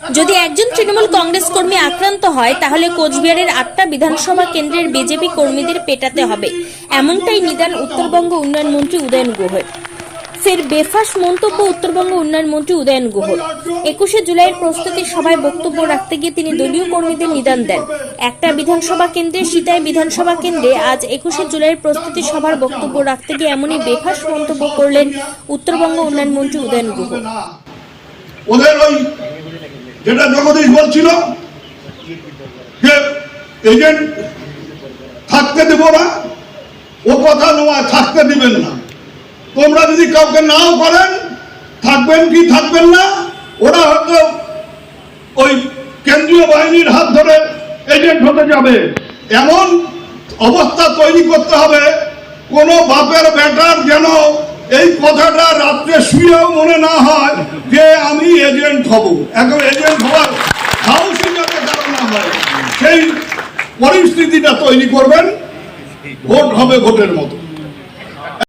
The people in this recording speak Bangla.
যদি একজন তৃণমূল কংগ্রেস কর্মী আক্রান্ত হয়, তাহলে কোচবিহারের আটটা বিধানসভা কেন্দ্রের বিজেপি কর্মীদের পেটাতে হবে। এমনটাই নিদান উত্তরবঙ্গ উন্নয়ন মন্ত্রী উদয়ন গুহর ফের বেফাস মন্তব্য উত্তরবঙ্গ উন্নয়ন মন্ত্রী উদয়ন গুহ একুশে জুলাইয়ের প্রস্তুতি সভায় বক্তব্য রাখতে গিয়ে তিনি দলীয় কর্মীদের নিদান দেন। একটা বিধানসভা কেন্দ্রে সীতায় বিধানসভা কেন্দ্রে আজ একুশে জুলাইয়ের প্রস্তুতি সভার বক্তব্য রাখতে গিয়ে এমনই বেফাস মন্তব্য করলেন উত্তরবঙ্গ উন্নয়ন মন্ত্রী উদয়ন গুহ যেটা জগদীশ বলছিল যে এজেন্ট থাকতে দেব না, ও কথা নয় থাকতে দিবেন না। তোমরা যদি কাউকে নাও করেন, থাকবেন কি থাকবেন না, ওরা হয়তো ওই কেন্দ্রীয় বাহিনীর হাত ধরে এজেন্ট হতে যাবে। এমন অবস্থা তৈরি করতে হবে, কোনো বাপের বেটার যেন এই কথাটা রাত্রে শুয়েও মনে না হয় যে এজেন্ট হব। এজেন্ট হওয়ার যাতে হয়। সেই পরিস্থিতিটা তৈরি করবেন। ভোট হবে ভোটের মতো।